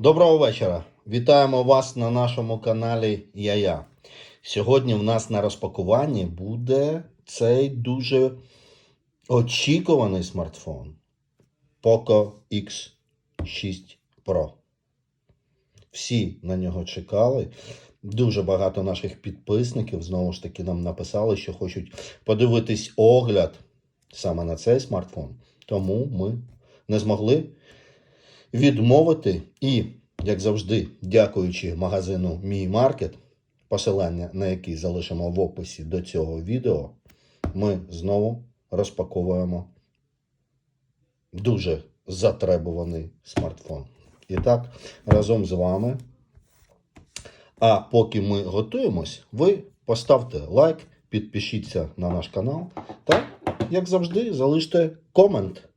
Доброго вечора. Вітаємо вас на нашому каналі Я-Я. Сьогодні в нас на розпакуванні буде цей дуже очікуваний смартфон Poco X6 Pro. Всі на нього чекали. Дуже багато наших підписників знову ж таки нам написали, що хочуть подивитись огляд саме на цей смартфон. Тому ми не змогли відмовити і, як завжди, дякуючи магазину Мій Маркет, посилання на який залишимо в описі до цього відео, ми знову розпаковуємо дуже затребуваний смартфон. І так, разом з вами. А поки ми готуємось, ви поставте лайк, підпишіться на наш канал та, як завжди, залиште комент.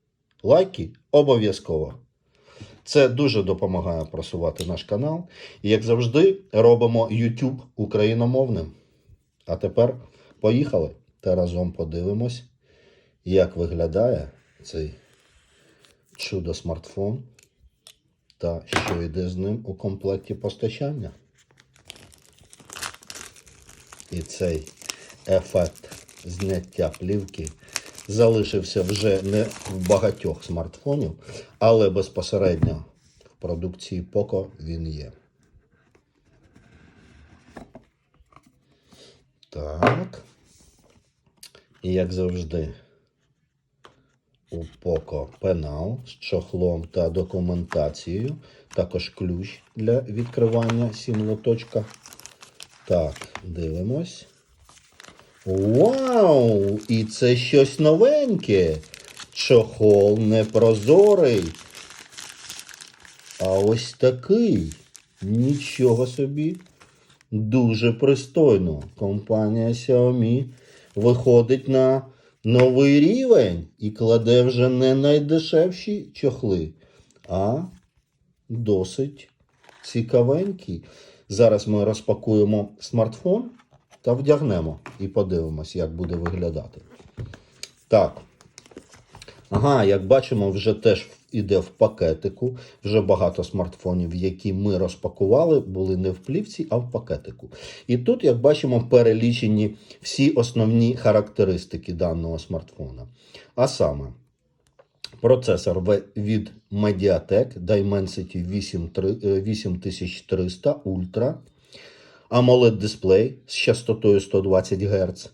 Лайки обов'язково. Це дуже допомагає просувати наш канал. І, як завжди, робимо YouTube україномовним. А тепер поїхали та разом подивимось, як виглядає цей чудо смартфон та що йде з ним у комплекті постачання. І цей ефект зняття плівки залишився вже не в багатьох смартфонів, але безпосередньо в продукції Poco він є. Так. І як завжди, у Poco пенал з чохлом та документацією. Також ключ для відкривання сім-лоточка. Так, дивимось. Вау! І це щось новеньке. Чохол непрозорий. А ось такий. Нічого собі. Дуже пристойно. Компанія Xiaomi виходить на новий рівень і кладе вже не найдешевші чохли, а досить цікавенький. Зараз ми розпакуємо смартфон та вдягнемо і подивимось, як буде виглядати. Так. Ага, як бачимо, вже теж іде в пакетику. Вже багато смартфонів, які ми розпакували, були не в плівці, а в пакетику. І тут, як бачимо, перелічені всі основні характеристики даного смартфона. А саме, процесор від Mediatek Dimensity 8300 8300 Ultra. AMOLED дисплей з частотою 120 Гц,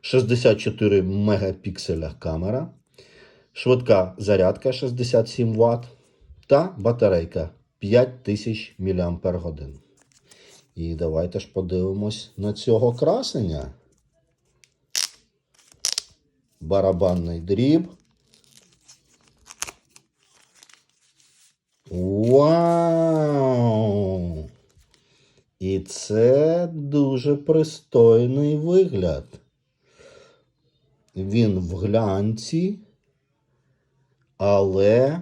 64 мегапікселя камера, швидка зарядка 67 Вт та батарейка 5000 мАч. І давайте ж подивимось на цього красення. Барабанний дріб. Вау! І це дуже пристойний вигляд. Він в глянці, але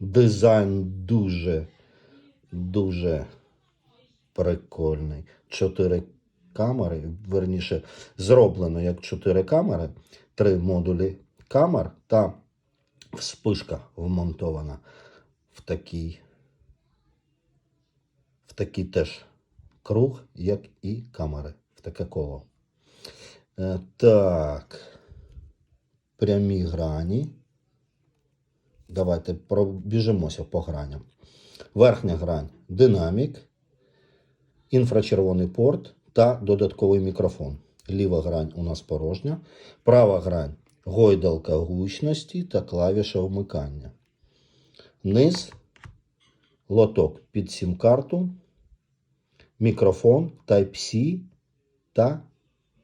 дизайн дуже, дуже прикольний. Чотири камери, верніше, зроблено як чотири камери, три модулі камер та вспишка вмонтована в такий такий теж круг, як і камери, в таке коло. Е, так. Прямі грані. Давайте пробіжимося по граням. Верхня грань динамік, інфрачервоний порт та додатковий мікрофон. Ліва грань у нас порожня. Права грань гойдалка гучності та клавіша вмикання. Низ лоток під сім-карту, мікрофон Type-C та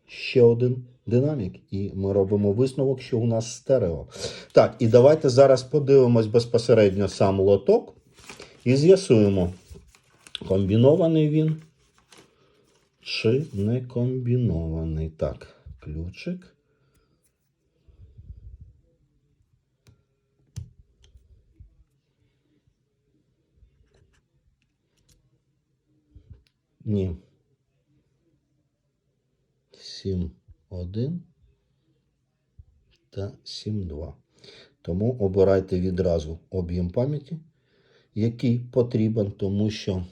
ще один динамік. І ми робимо висновок, що у нас стерео. Так, і давайте зараз подивимось безпосередньо сам лоток і з'ясуємо, комбінований він чи не комбінований. Так, ключик. Ні. 7.1 та 7.2. Тому обирайте відразу об'єм пам'яті який потрібен, тому що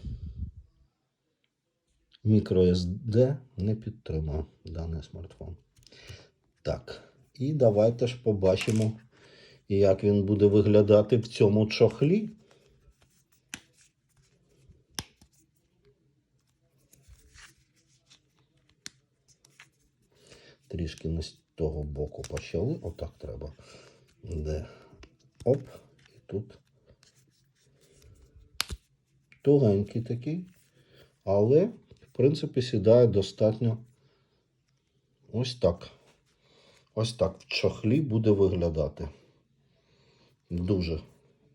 microSD не підтримує даний смартфон. Так, і давайте ж побачимо, як він буде виглядати в цьому чохлі. Трішки не з того боку почали. Отак треба. Де? Оп, і тут. Тугенький такий. Але, в принципі, сідає достатньо ось так. Ось так в чохлі буде виглядати. Дуже,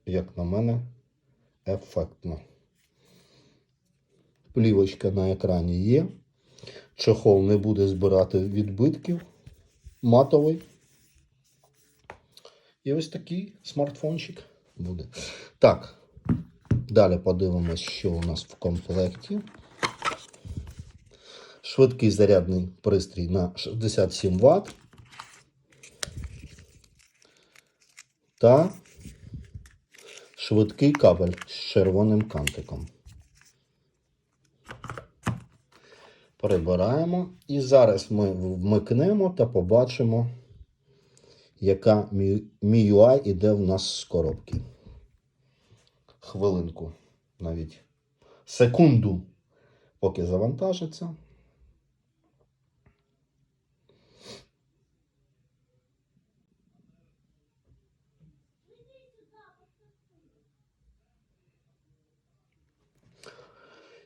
як на мене, ефектно. Плівочка на екрані є. Чохол не буде збирати відбитків. Матовий. І ось такий смартфончик буде. Так, далі подивимось, що у нас в комплекті. Швидкий зарядний пристрій на 67 Вт. Та швидкий кабель з червоним кантиком. Прибираємо. І зараз ми вмикнемо та побачимо, яка MIUI іде в нас з коробки. Хвилинку, навіть секунду, поки завантажиться.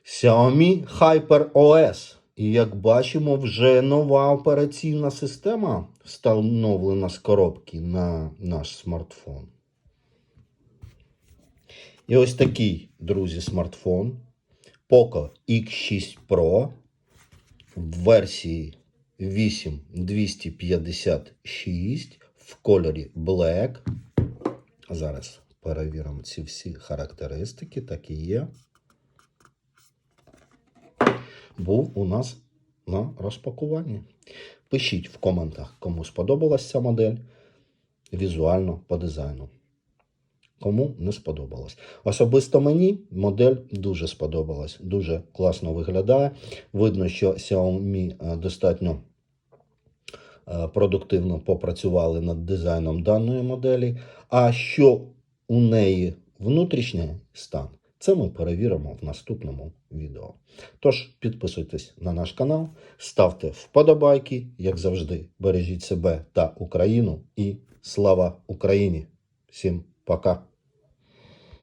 Xiaomi Hyper OS. І як бачимо, вже нова операційна система встановлена з коробки на наш смартфон. І ось такий, друзі, смартфон Poco X6 Pro в версії 8256 в кольорі Black. Зараз перевіримо ці всі характеристики, так і є був у нас на розпакуванні. Пишіть в коментах, кому сподобалась ця модель візуально по дизайну. Кому не сподобалось. Особисто мені модель дуже сподобалась. Дуже класно виглядає. Видно, що Xiaomi достатньо продуктивно попрацювали над дизайном даної моделі. А що у неї внутрішній стан, це ми перевіримо в наступному відео. Тож підписуйтесь на наш канал, ставте вподобайки, як завжди, бережіть себе та Україну і слава Україні! Всім пока!